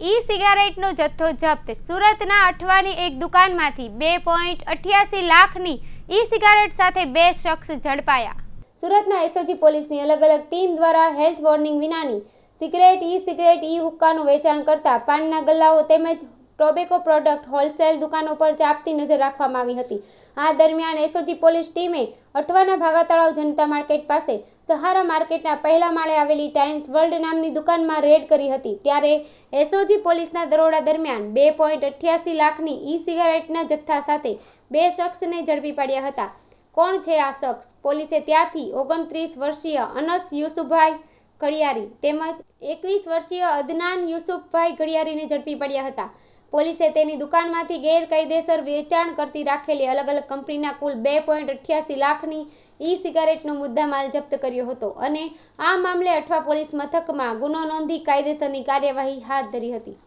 ઈ સિગારેટનો જથ્થો જપ્ત. સુરતના અઠવાની એક દુકાનમાંથી બે પોઈન્ટ અઠ્યાસી લાખની ઈ સિગારેટ સાથે બે શખ્સ ઝડપાયા. સુરતના એસઓજી પોલીસની અલગ અલગ ટીમ દ્વારા હેલ્થ વોર્નિંગ વિનાની સિગરેટ ઈ સિગરેટ ઈ હુક્કાનું વેચાણ કરતા પાનના ગલ્લાઓ તેમજ ટોબેકો પ્રોડક્ટ હોલસેલ દુકાનો પર ચાપતી નજર રાખવામાં આવી હતી. આ દરમિયાન એસઓજી પોલીસ ટીમે અઠવાના ભાગા તળાવ જનતા માર્કેટ પાસે સહારા માર્કેટના પહેલા માળે આવેલી ટાઈમ્સ વર્લ્ડ નામની દુકાનમાં રેડ કરી હતી. ત્યારે એસઓજી પોલીસના દરોડા દરમિયાન બે પોઈન્ટ અઠ્યાસી લાખની ઈ સિગારેટના જથ્થા સાથે બે શખ્સને ઝડપી પાડ્યા હતા. કોણ છે આ શખ્સ? પોલીસે ત્યાંથી ઓગણત્રીસ વર્ષીય અનસ યુસુફભાઈ ઘડિયારી તેમજ એકવીસ વર્ષીય અદનાન યુસુફભાઈ ઘડિયારીને ઝડપી પડ્યા હતા. પોલીસે તેની દુકાનમાંથી ગેરકાયદેસર વેચાણ કરતી રાખેલી અલગ અલગ કંપનીના કુલ બે પોઈન્ટ અઠ્યાસી લાખની ઈ સિગારેટનો મુદ્દામાલ જપ્ત કર્યો હતો અને આ મામલે અઠવા પોલીસ મથકમાં ગુનો નોંધી કાયદેસરની કાર્યવાહી હાથ ધરી હતી.